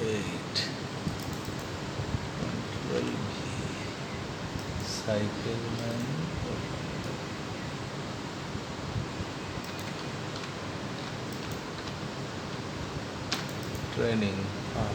Eight control cycle nine training হ্যাঁ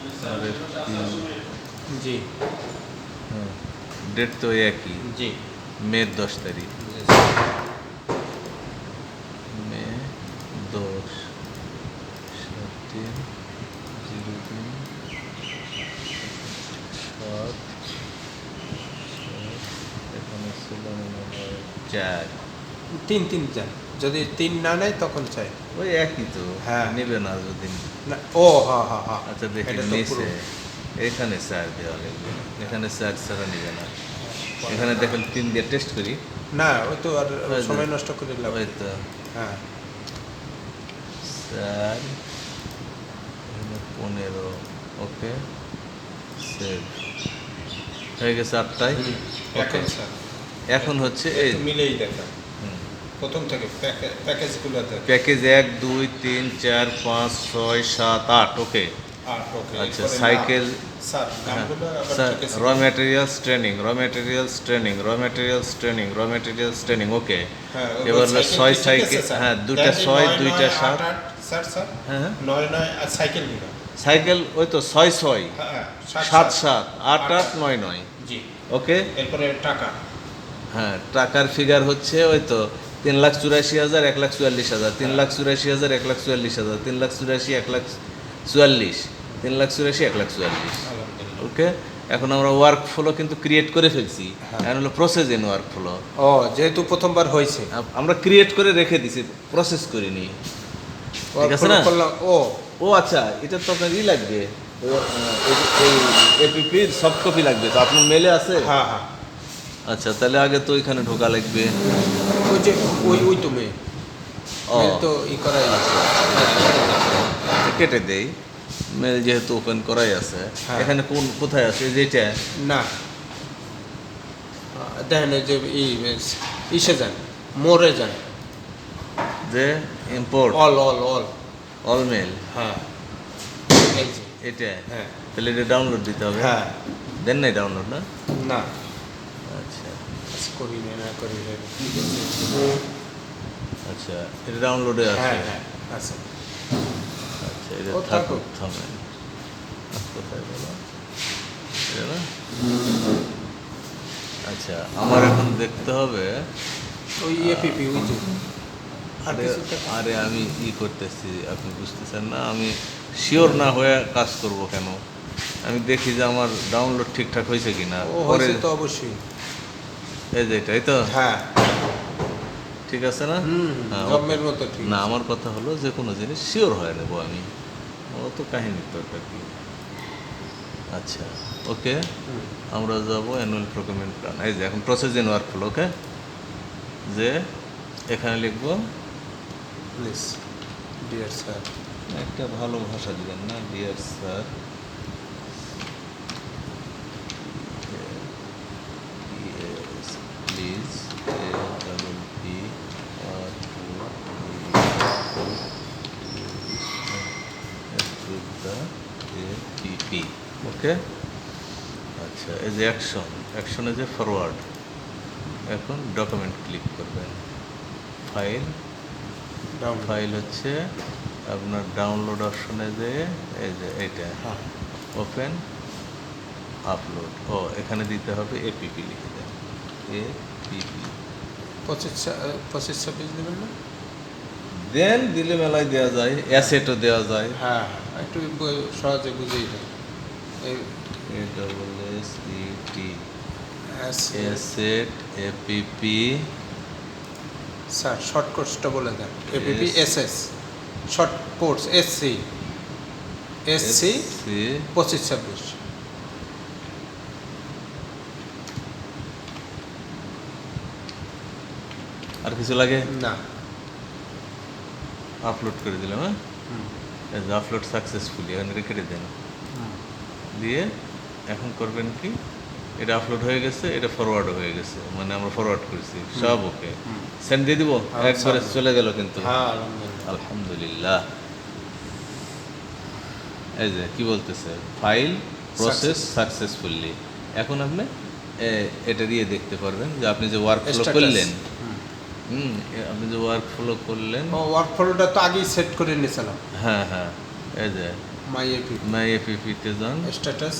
NCT আর জি। ডেট তো একই। জি। মে দশ তারিখ। মে দশ। সাত তিন জিরো তিন সাত এখানে ছিল চার। তিন তিন চাই যদি তিন না নেয় তখন চাই। ওই একই তো। হ্যাঁ। নেবে না যদি না ও হ্যাঁ হ্যাঁ হ্যাঁ আচ্ছা দেখি এটা নিচে। এখানে চার দেওয়া লাগবে এখানে চার ছাড়া নেবে না। এখানে দেখেন তিন দিয়ে টেস্ট করি। না ওই তো আর সময় নষ্ট করে লাভ ওই তো। হ্যাঁ। এখানে পনেরো। Okay save. হয়ে গেছে আটটায়? ওকে। এখন স্যার। এখন হচ্ছে এই মিলেই দেখা। প্রথম থেকে প্যাকে- প্যাকেজগুলো প্যাকেজ এক দুই তিন চার পাঁচ ছয় সাত আট ওকে? ওকে। আচ্ছা, cycle. Raw materials training raw materials training raw materials training raw materials training okay? হ্যাঁ, এবার ছয় সাইকেল হ্যাঁ দুইটা ছয় দুইটা সাত। স্যার হ্যাঁ নয় নয় আর সাইকেলগুলো সাইকেল ওই তো ছয় ছয়। হ্যাঁ সাত সাত আট আট নয় নয়। জি। ওকে? এরপরে টাকা। হ্যাঁ টাকার ফিগার হচ্ছে ওই তো তিন লাখ চুরাশি হাজার এক লাখ চুয়াল্লিশ হাজার। তিন লাখ চুরাশি হাজার এক লাখ চুয়াল্লিশ হাজার। তিন লাখ চুরাশি এক লাখ চুয়াল্লিশ। তিন লাখ চুরাশি এক লাখ চুয়াল্লিশ। ওকে? এখন আমরা ওয়ার্ক ফ্লো কিন্তু ক্রিয়েট করে ফেলছি। হ্যাঁ। এখন হলো প্রসেস ইন ওয়ার্ক ফ্লো ও যেহেতু প্রথমবার হয়েছে। আমরা ক্রিয়েট করে রেখে দিছি প্রসেস করিনি। ঠিক আছে না? ও। ও আচ্ছা এটা তো আপনার ই লাগবে। এই এপিপির সফট কপি লাগবে তো আপনার মেলে আছে? হ্যাঁ হ্যাঁ। আচ্ছা তাহলে আগে তো ওইখানে ঢোকা লাগবে। ওই যে ওই ওই তো মেয়ে। তো ই করাই আছে। কেটে দেই। মেল যেহেতু ওপেন করাই আছে হ্যাঁ। এখানে কোন কোথায় আছে? যেটা না। দেখেন যে ই ইসে যান মোরে যান। যে import all all all all mail হ্যাঁ। এটা? হ্যাঁ। তাহলে এটা ডাউনলোড দিতে হবে। হ্যাঁ। দেন নাই ডাউনলোড না? না। আচ্ছা। আচ্ছা, করি না করি আচ্ছা এটা ডাউনলোডে আছে? হ্যাঁ হ্যাঁ আচ্ছা আচ্ছা এটা ও থাকুক থাকুক। থামেন কোথায় গেল? এটা না? আচ্ছা আমার এখন দেখতে হবে। ওই এপিপি ওই যে। আরে আরে আমি ই করতেছি আপনি বুঝতেছেন না? আমি শিওর না হয়ে কাজ করব কেন? আমি দেখি যে আমার ডাউনলোড ঠিকঠাক হয়েছে কি না ও পরে তো অবশ্যই। এই যে এটাই তো? হ্যাঁ। ঠিক আছে না? হুম হ্যাঁ, জন্মের মতো ঠিক না আমার কথা হলো যে কোনো জিনিস শিওর হয়ে নেব আমি। ও তো কাহিনী দরকার কি? আচ্ছা ওকে। আমরা যাব অ্যানুয়াল ডকুমেন্ট প্ল্যান এই যে এখন process in workflow okay? যে এখানে লিখব প্লিজ ডিয়ার স্যার একটা ভালো ভাষা দিবেন না dear sir please double P R PP okay? আচ্ছা এই যে অ্যাকশন অ্যাকশনে যে ফরওয়ার্ড এখন ডকুমেন্ট ক্লিক করবেন। ফাইল ডাউন ফাইল হচ্ছে আপনার ডাউনলোড অপশনে যে এই যে এইটা হ্যাঁ ওপেন আপলোড ও এখানে দিতে হবে এপিপি লিখে দেন। এপিপি পঁচিশ পঁচিশ ছাব্বিশ দেবেন না? দেন দিলে মেলায় দেওয়া যায় অ্যাসেটও দেওয়া যায়। হ্যাঁ একটু সহজে বুঝেই দেয় A double S E T S asset APP sir short কোর্সটা বলে দেন। APP. S S short course SC SC C পঁচিশ ছাব্বিশ। আর কিছু লাগে? না। আপলোড করে দিলাম হ্যাঁ? আপলোড সাকসেসফুলি এখানে রেখে দেন। দিয়ে এখন করবেন কি? এটা আপলোড হয়ে গেছে এটা ফরওয়ার্ড হয়ে গেছে। মানে আমরা ফরওয়ার্ড করেছি। সব ওকে। সেন্ড দিয়ে দিব? একবারে চলে গেল কিন্তু। হ্যাঁ আলহামদুলিল্লাহ। এই যে কি বলতেছে? ফাইল প্রসেস সাকসেসফুলি এখন আপনি এটা দিয়ে দেখতে পারবেন যে আপনি যে ওয়ার্ক ফ্লো। করলেন। হুম। আপনি যে ওয়ার্ক ফ্লো করলেন। ওয়ার্ক ফ্লোটা তো আগেই সেট করে নিয়েছিলাম। হ্যাঁ হ্যাঁ। এই যে মাই এপিপি মাই এপিপিতে যান স্ট্যাটাস